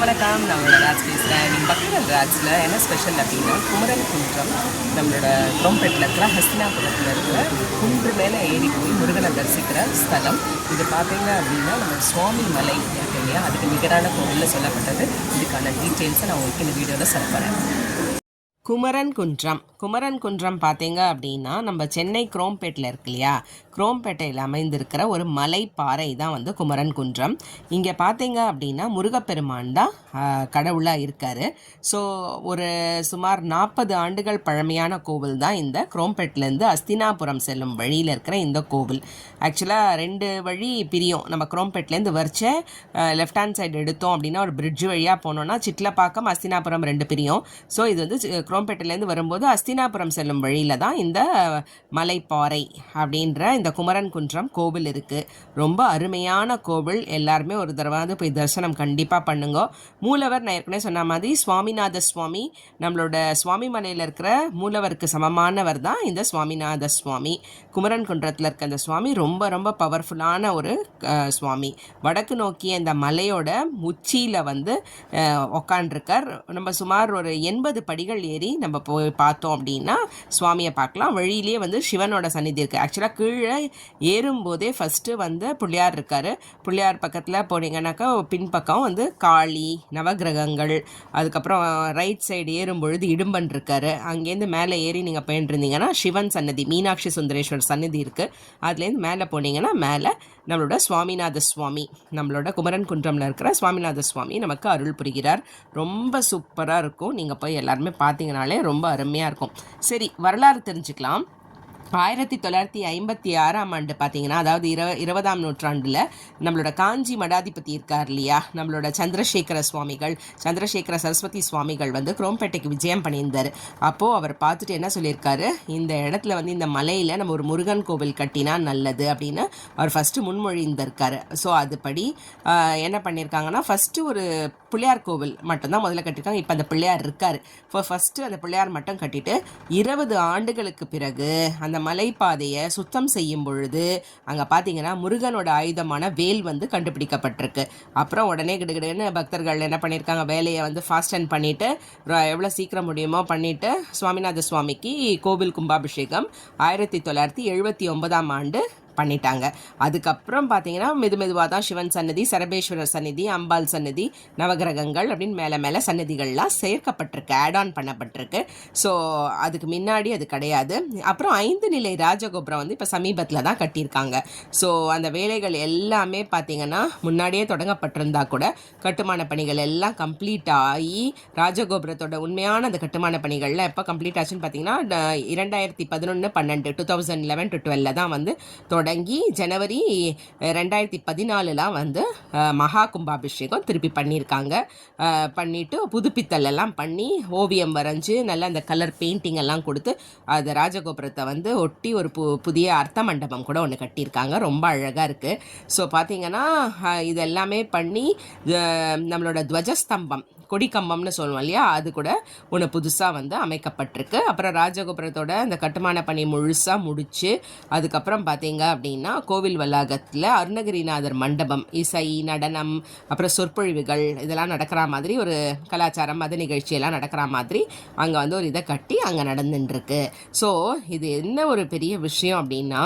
வணக்கம். நான் ராஜ் பேசுகிறேன் நீங்கள் பக்தர்கள் ராஜில் என்ன ஸ்பெஷல் அப்படின்னா குமரன் குன்றம். நம்மளோட குரோம்பேட்டில் இருக்கிற ஹஸ்தினாபுரத்தில் இருக்கிற குன்று மேலே ஏறி போய் முருகனை தரிசிக்கிற ஸ்தலம். இது பார்த்தீங்க அப்படின்னா நம்ம சுவாமி மலை இருக்கு இல்லையா? அதுக்கு நிகரான கோவிலில் சொல்லப்பட்டது. இதுக்கான டீட்டெயில்ஸை நான் உங்களுக்கு இந்த வீடியோவில் சொல்ல போகிறேன் குமரன் குன்றம் குமரன் குன்றம் பார்த்தீங்க அப்படின்னா நம்ம சென்னை குரோம்பேட்டில் இருக்கு இல்லையா? குரோம்பேட்டையில் அமைந்திருக்கிற ஒரு மலை பாறை தான் வந்து குமரன் குன்றம் இங்கே பார்த்தீங்க அப்படின்னா முருகப்பெருமான் தான் கடவுளாக இருக்கார். ஸோ ஒரு சுமார் நாற்பது ஆண்டுகள் பழமையான கோவில் தான் இந்த குரோம்பேட்லேருந்து அஸ்தினாபுரம் செல்லும் வழியில் இருக்கிற இந்த கோவில். ஆக்சுவலாக ரெண்டு வழி பிரியும். நம்ம குரோம்பேட்லேருந்து வரிச்ச லெஃப்ட் ஹேண்ட் சைடு எடுத்தோம் அப்படின்னா ஒரு பிரிட்ஜ் வழியாக போனோம்னா சிட்லப்பாக்கம் அஸ்தினாபுரம் ரெண்டு பிரியும். ஸோ இது வந்து குரோம்பேட்டையிலேருந்து வரும்போது அஸ்தினாபுரம் செல்லும் வழியில் தான் இந்த மலைப்பாறை அப்படின்ற இந்த குமரன் குன்றம் கோவில் இருக்குது ரொம்ப அருமையான கோவில். எல்லாருமே ஒரு தடவை போய் தரிசனம் கண்டிப்பாக பண்ணுங்க. மூலவர் நான் ஏற்கனவே சொன்ன மாதிரி சுவாமிநாத சுவாமி. நம்மளோட சுவாமி மலையில் இருக்கிற மூலவருக்கு சமமானவர் தான் இந்த சுவாமிநாத சுவாமி. குமரன் குன்றத்தில் இருக்க அந்த சுவாமி ரொம்ப ரொம்ப பவர்ஃபுல்லான ஒரு சுவாமி. வடக்கு நோக்கிய இந்த மலையோட உச்சியில் வந்து உக்காண்டிருக்கார். நம்ம சுமார் ஒரு எண்பது படிகள் ஏறி நம்ம போய் பார்த்தோம் அப்படின்னா சுவாமியை பார்க்கலாம். வழியிலேயே வந்து சிவனோட சந்நிதி இருக்குது ஆக்சுவலாக கீழே ஏறும்போதே ஃபஸ்ட்டு வந்து பிள்ளையார் இருக்கார். பிள்ளையார் பக்கத்தில் போனீங்கன்னாக்கா பின்பக்கம் வந்து காளி நவகிரகங்கள் அதுக்கப்புறம் ரைட் சைடு ஏறும் பொழுது இடும்பன் இருக்காரு. அங்கேருந்து மேலே ஏறி நீங்கள் போயிட்டுருந்தீங்கன்னா சிவன் சன்னதி மீனாட்சி சுந்தரேஸ்வர் சன்னதி இருக்குது அதுலேருந்து மேலே போனீங்கன்னா மேலே நம்மளோட சுவாமிநாத சுவாமி நம்மளோட குமரன் குன்றம்ல இருக்கிற சுவாமிநாத சுவாமி நமக்கு அருள் புரிகிறார். ரொம்ப சூப்பராக இருக்கும். நீங்கள் போய் எல்லாருமே பார்த்தீங்கனாலே ரொம்ப அருமையாக இருக்கும். சரி வரலாறு தெரிஞ்சுக்கலாம். ஆயிரத்தி தொள்ளாயிரத்தி ஐம்பத்தி ஆறாம் ஆண்டு பார்த்தீங்கன்னா அதாவது இர இருபதாம் நூற்றாண்டில் நம்மளோட காஞ்சி மடாதிபதி இருக்கார் இல்லையா? நம்மளோட சந்திரசேகர சுவாமிகள் சந்திரசேகர சரஸ்வதி சுவாமிகள் வந்து குரோம்பேட்டைக்கு விஜயம் பண்ணியிருந்தார். அப்போது அவர் பார்த்துட்டு என்ன சொல்லியிருக்காரு? இந்த இடத்துல வந்து இந்த மலையில் நம்ம ஒரு முருகன் கோவில் கட்டினா நல்லது அப்படின்னு அவர் ஃபஸ்ட்டு முன்மொழிந்திருக்காரு. ஸோ அதுபடி என்ன பண்ணியிருக்காங்கன்னா ஃபஸ்ட்டு ஒரு பிள்ளையார் கோவில் மட்டும்தான் முதல்ல கட்டியிருக்காங்க. இப்போ அந்த பிள்ளையார் இருக்கார். இப்போ ஃபஸ்ட்டு அந்த பிள்ளையார் மட்டும் கட்டிட்டு இருபது ஆண்டுகளுக்கு பிறகு அந்த மலைப்பாதையை சுத்தம் செய்யும் பொழுது அங்கே பார்த்தீங்கன்னா முருகனோட ஆயுதமான வேல் வந்து கண்டுபிடிக்கப்பட்டிருக்கு. அப்புறம் உடனே கிடுகிடுன்னு பக்தர்கள் என்ன பண்ணியிருக்காங்க? வேலையை வந்து ஃபாஸ்டன் பண்ணிவிட்டு எவ்வளோ சீக்கிரம் முடியுமோ பண்ணிவிட்டு சுவாமிநாத சுவாமிக்கு கோவில் கும்பாபிஷேகம் ஆயிரத்தி தொள்ளாயிரத்தி எழுபத்தி ஒன்பதாம் ஆண்டு பண்ணிட்டாங்க. அதுக்கப்புறம் பார்த்தீங்கன்னா மெது மெதுவாக தான் சிவன் சன்னதி சரபேஸ்வரர் சன்னதி அம்பாள் சன்னதி நவகிரகங்கள் அப்படின்னு மேலே மேலே சன்னதிகள்லாம் சேர்க்கப்பட்டிருக்கு ஆட் ஆன் பண்ணப்பட்டிருக்கு. ஸோ அதுக்கு முன்னாடி அது கிடையாது. அப்புறம் ஐந்து நிலை ராஜகோபுரம் வந்து இப்போ சமீபத்தில் தான் கட்டியிருக்காங்க. ஸோ அந்த வேலைகள் எல்லாமே பார்த்தீங்கன்னா முன்னாடியே தொடங்கப்பட்டிருந்தா கூட கட்டுமான பணிகள் எல்லாம் கம்ப்ளீட் ஆகி ராஜகோபுரத்தோட உண்மையான அந்த கட்டுமான பணிகள்லாம் எப்போ கம்ப்ளீட் ஆச்சுன்னு பார்த்தீங்கன்னா இரண்டாயிரத்தி பதினொன்று பன்னெண்டு டூ தௌசண்ட் லெவன் டு டுவெல்ல தான் வந்து தொடங்கி ஜனவரி ரெண்டாயிரத்தி பதினாலுலாம் வந்து மகா கும்பாபிஷேகம் திருப்பி பண்ணியிருக்காங்க பண்ணிவிட்டு புதுப்பித்தல் எல்லாம் பண்ணி ஓவியம் வரைஞ்சி நல்ல அந்த கலர் பெயிண்டிங் எல்லாம் கொடுத்து அதை ராஜகோபுரத்தை வந்து ஒட்டி ஒரு பு புதிய அர்த்த மண்டபம் கூட ஒன்று கட்டியிருக்காங்க. ரொம்ப அழகாக இருக்குது ஸோ பார்த்திங்கன்னா இதெல்லாமே இது எல்லாமே பண்ணி நம்மளோட துவஜஸ்தம்பம் கொடிக்கம்பம்னு சொல்லுவோம் இல்லையா? அது கூட ஒன்று புதுசாக வந்து அமைக்கப்பட்டிருக்கு. அப்புறம் ராஜகோபுரத்தோட அந்த கட்டுமான பணி முழுசாக முடிச்சு அதுக்கப்புறம் பார்த்தீங்க அப்படின்னா கோவில் வளாகத்தில் அருணகிரிநாதர் மண்டபம் இசை நடனம் அப்புறம் சொற்பொழிவுகள் இதெல்லாம் நடக்கிற மாதிரி ஒரு கலாச்சாரம் மத நிகழ்ச்சியெல்லாம் நடக்கிற மாதிரி அங்கே வந்து ஒரு இதை கட்டி அங்கே நடந்துட்டுருக்கு. ஸோ இது என்ன ஒரு பெரிய விஷயம் அப்படின்னா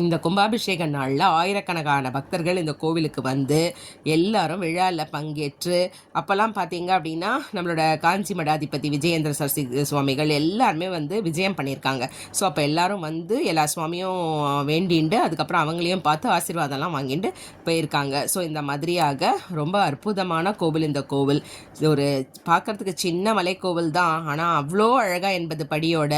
இந்த கும்பாபிஷேக நாளில் ஆயிரக்கணக்கான பக்தர்கள் இந்த கோவிலுக்கு வந்து எல்லாரும் விழாவில் பங்கேற்று அப்போல்லாம் பார்த்தீங்க அப்படின்னா நம்மளோட காஞ்சி மடாதிபதி விஜயேந்திர சரஸ்வதி சுவாமிகள் எல்லாருமே வந்து விஜயம் பண்ணியிருக்காங்க. ஸோ அப்போ எல்லாரும் வந்து எல்லா சுவாமியும் வேண்டிண்டு அதுக்கப்புறம் அவங்களையும் பார்த்து ஆசீர்வாதம்லாம் வாங்கிட்டு போயிருக்காங்க. ஸோ இந்த மாதிரியாக ரொம்ப அற்புதமான கோவில் இந்த கோவில். இது ஒரு பார்க்கறதுக்கு சின்ன மலைக்கோவில் தான் ஆனால் அவ்வளோ அழகாக என்பது படியோட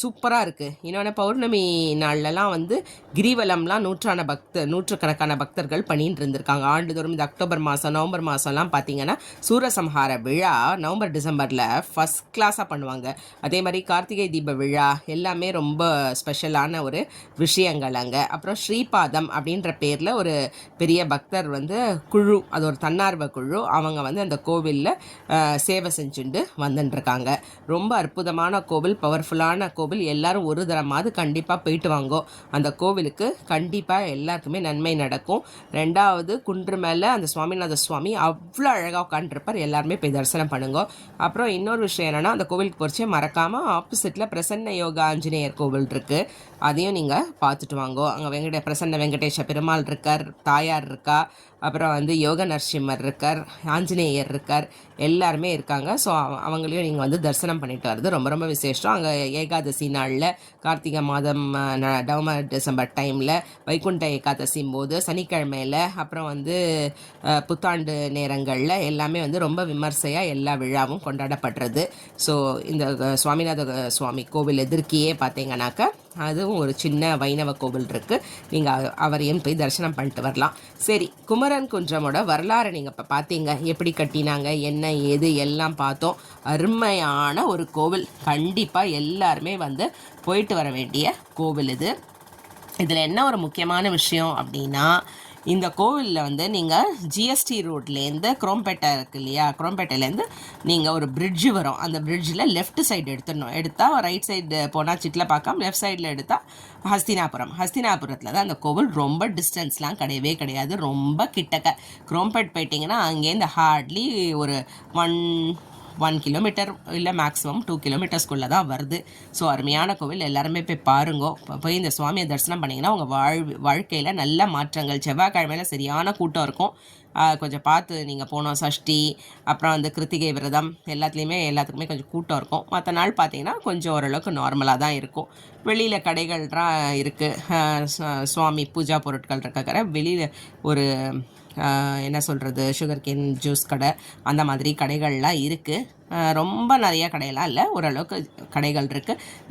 சூப்பராக இருக்குது இன்னொன்று பௌர்ணமி நாள்லலாம் வந்து கிரிவலம்லாம் நூற்றான பக்த நூற்றுக்கணக்கான பக்தர்கள் பண்ணிட்டு இருந்திருக்காங்க ஆண்டுதோறும் இந்த அக்டோபர் மாதம் நவம்பர் மாதம்லாம் பார்த்தீங்கன்னா சூரசம்ஹார விழா நவம்பர் டிசம்பரில் ஃபஸ்ட் கிளாஸாக பண்ணுவாங்க. அதே மாதிரி கார்த்திகை தீப விழா எல்லாமே ரொம்ப ஸ்பெஷலான ஒரு விஷயங்கள் அங்கே. அப்புறம் ஸ்ரீபாதம் அப்படின்ற பேரில் ஒரு பெரிய பக்தர் வந்து குழு அது ஒரு தன்னார்வ குழு. அவங்க வந்து அந்த கோவிலில் சேவை செஞ்சுட்டு வந்துட்டுருக்காங்க ரொம்ப அற்புதமான கோவில் பவர்ஃபுல்லான கோவில். எல்லாரும் ஒரு தரமாவது கண்டிப்பாக போயிட்டு வாங்கோ. அந்த கோவிலுக்கு கண்டிப்பாக எல்லாருக்குமே நன்மை நடக்கும். ரெண்டாவது குன்று மேலே அந்த சுவாமிநாத சுவாமி அவ்வளோ அழகாக உட்காந்துருப்பார் எல்லாருமே போய் தரிசனம் பண்ணுங்க. அப்புறம் இன்னொரு விஷயம் என்னென்னா அந்த கோவிலுக்கு போகிறச்சே மறக்காமல் ஆப்போசிட்டில் பிரசன்ன யோகா ஆஞ்சநேயர் கோவில் இருக்குது அதையும் நீங்கள் பார்த்துட்டு வாங்கோ. அங்கே வெங்கட பிரசன்ன வெங்கடேஷ பெருமாள் இருக்கார் தாயார் இருக்கா அப்புறம் வந்து யோக நரசிம்மர் இருக்கார் ஆஞ்சநேயர் இருக்கார் எல்லாருமே இருக்காங்க. ஸோ அவங்களையும் நீங்கள் வந்து தரிசனம் பண்ணிட்டு வர்றது ரொம்ப ரொம்ப விசேஷம். அங்கே ஏகாதசி நாளில் கார்த்திகை மாதம் நவம்பர் டிசம்பர் டைமில் வைகுண்ட ஏகாதசி போது சனிக்கிழமையில் அப்புறம் வந்து புத்தாண்டு நேரங்களில் எல்லாமே வந்து ரொம்ப விமர்சையாக எல்லா விழாவும் கொண்டாடப்படுறது. ஸோ இந்த சுவாமிநாத சுவாமி கோவில் எதிர்க்கையே பார்த்தீங்கன்னாக்கா அதுவும் ஒரு சின்ன வைணவ கோவில் இருக்குது நீங்கள் அவரையும் போய் தரிசனம் பண்ணிட்டு வரலாம். சரி குமரன் குன்றமோட வரலாறு நீங்கள் இப்போ பார்த்தீங்க எப்படி கட்டினாங்க என்ன ஏது எல்லாம் பார்த்தோம். அருமையான ஒரு கோவில். கண்டிப்பாக எல்லாருமே வந்து போயிட்டு வர வேண்டிய கோவில் இது. இதில் என்ன ஒரு முக்கியமான விஷயம் அப்படின்னா இந்த கோவிலில் வந்து நீங்கள் ஜிஎஸ்டி ரோட்லேருந்து குரோம்பேட்டை இருக்கு இல்லையா? குரோம்பேட்டையிலேருந்து நீங்கள் ஒரு பிரிட்ஜ் வரும். அந்த பிரிட்ஜில் லெஃப்ட் சைடு எடுத்துடணும். எடுத்தால் ரைட் சைடு போனால் சிட்டில் பார்க்காம லெஃப்ட் சைடில் எடுத்தால் ஹஸ்தினாபுரம். ஹஸ்தினாபுரத்தில் தான் அந்த கோவில் ரொம்ப டிஸ்டன்ஸ்லாம் கிடையவே கிடையாது. ரொம்ப கிட்டக்க. குரோம்பேட் போயிட்டீங்கன்னா அங்கேருந்து ஹார்ட்லி ஒரு ஒன் ஒன் கிலோமீட்டர் இல்லை மேக்ஸிமம் டூ கிலோமீட்டர்ஸ்குள்ளே தான் வருது. ஸோ அருமையான கோவில். எல்லாருமே போய் பாருங்கோ. போய் இந்த சுவாமியை தரிசனம் பண்ணிங்கன்னா உங்கள் வாழ் வாழ்க்கையில் நல்ல மாற்றங்கள் செவ்வாய்க்கிழமையில சரியான கூட்டம் இருக்கும். கொஞ்சம் பார்த்து நீங்கள் போனோம் சஷ்டி அப்புறம் வந்து கிருத்திகை விரதம் எல்லாத்துலேயுமே எல்லாத்துக்குமே கொஞ்சம் கூட்டம் இருக்கும். மற்ற நாள் பார்த்தீங்கன்னா கொஞ்சம் ஓரளவுக்கு நார்மலாக தான் இருக்கும். வெளியில் கடைகள்லாம் இருக்குது சுவாமி பூஜா பொருட்கள் இருக்கிற வெளியில் ஒரு என்ன சொல்கிறது சுகர் கேன் ஜூஸ் கடை அந்த மாதிரி கடைகள்லாம் இருக்குது ரொம்ப நிறையா கடையெல்லாம் இல்லை ஓரளவுக்கு கடைகள் இருக்குது